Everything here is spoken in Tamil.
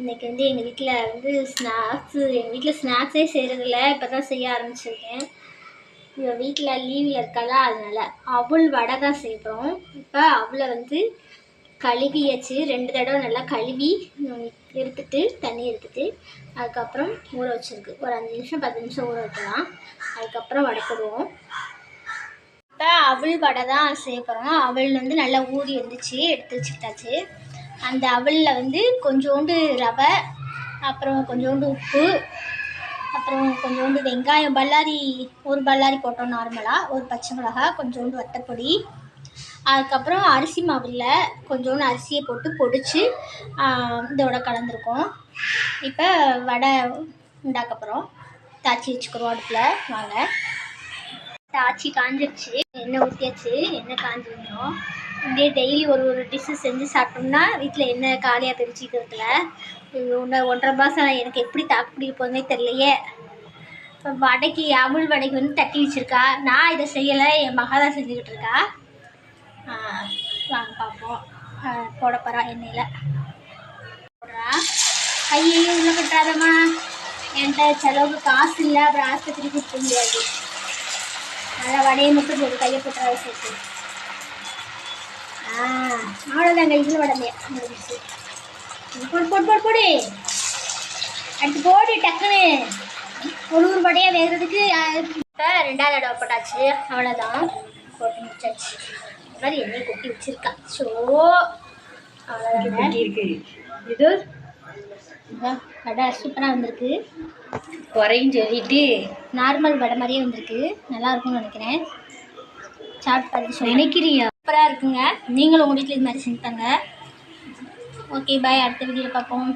இன்றைக்கி வந்து எங்கள் வீட்டில் வந்து ஸ்நாக்ஸு எங்கள் வீட்டில் ஸ்நாக்ஸே செய்கிறதில்ல இப்போ தான் செய்ய ஆரம்பிச்சிருக்கேன். எங்கள் வீட்டில் லீவில் இருக்கல அதனால் அவள் வடை தான் செய்கிறோம் இப்போ அவளை வந்து கழுவியாச்சு ரெண்டு தடவை நல்லா கழுவி எடுத்துட்டு தண்ணி எடுத்துட்டு அதுக்கப்புறம் ஊற வச்சுருக்கு. ஒரு அஞ்சு நிமிஷம் பத்து நிமிஷம் ஊற வைக்கலாம். அதுக்கப்புறம் வடைக்கிடுவோம். இப்போ அவள் வடை தான் செய்ய போகிறோம் அவள் வந்து நல்லா ஊறி வந்துச்சு எடுத்து வச்சுக்கிட்டாச்சு. அந்த அவலில் வந்து கொஞ்சோண்டு ரவை அப்புறம் கொஞ்சோண்டு உப்பு அப்புறம் கொஞ்சோண்டு வெங்காயம் பல்லாரி ஒரு பல்லாரி போட்டோம் நார்மலாக ஒரு பச்சை மிளகா கொஞ்சோண்டு வத்தப்பொடி. அதுக்கப்புறம் அரிசி மாவில் கொஞ்சோண்டு அரிசியை போட்டு பொடிச்சு இதோட கலந்துருக்கோம். இப்போ வடை உண்டாக்க போகிறோம் தாச்சி வச்சுக்கிறோம் அடுப்பில். வாங்க. தாச்சி காஞ்சிருச்சு. எண்ணெய் ஊற்றியாச்சு எண்ணெய் காஞ்சிருந்தோம். இப்படியே டெய்லி ஒரு ஒரு டிஷ்ஷு செஞ்சு சாப்பிட்டோம்னா வீட்டில் என்ன காலியாக பிரிச்சுக்கிறதுல ஒன்று ஒன்றரை மாதம் எனக்கு எப்படி தாக்கு பிடிக்க போகுதுனே தெரியலையே வடைக்கு அமுல் வடைக்கு வந்து தட்டி வச்சிருக்கா. நான் இதை செய்யலை. என் மகா தான் செஞ்சுக்கிட்டு இருக்கா. வாங்க பார்ப்போம். போட போகிறா எண்ணெயில். போடுறா. கையை உள்ள கட்டுறாதம்மா என்கிட்ட செலவுக்கு காசு இல்லை. அப்புறம் ஆஸ்பத்திரி போக முடியாது நல்லா வடையை மட்டும் போடு கையை போட்டுறாத சேர்த்து ஆ அவ்வளோதாங்க இதில் வடமே முடிஞ்சிச்சு. போடு போடு போடு போடு. அடுத்து போடு டக்குன்னு. ஒரு ஒரு வடையாக வேகிறதுக்கு இப்போ ரெண்டாவது தடவை போட்டாச்சு. அவ்வளோதான் போட்டு முடிச்சாச்சு. இந்த மாதிரி எண்ணெய் கொட்டி வச்சிருக்கா. ஸோ அவ்வளோதான் இருக்கு. இது? வடை சூப்பராக வந்திருக்கு. குறையும் சொல்லிட்டு நார்மல் வடை மாதிரியே வந்திருக்கு. நல்லா இருக்கும்னு நினைக்கிறேன். சாப்பிட்டு பார்த்து நினைக்கிறியா சூப்பராக இருக்குங்க. நீங்களும் உங்கள் வீட்டில் இது மாதிரி செஞ்சுட்டாங்க ஓகே பாய் அடுத்த வீடியோவில் பார்ப்போம்.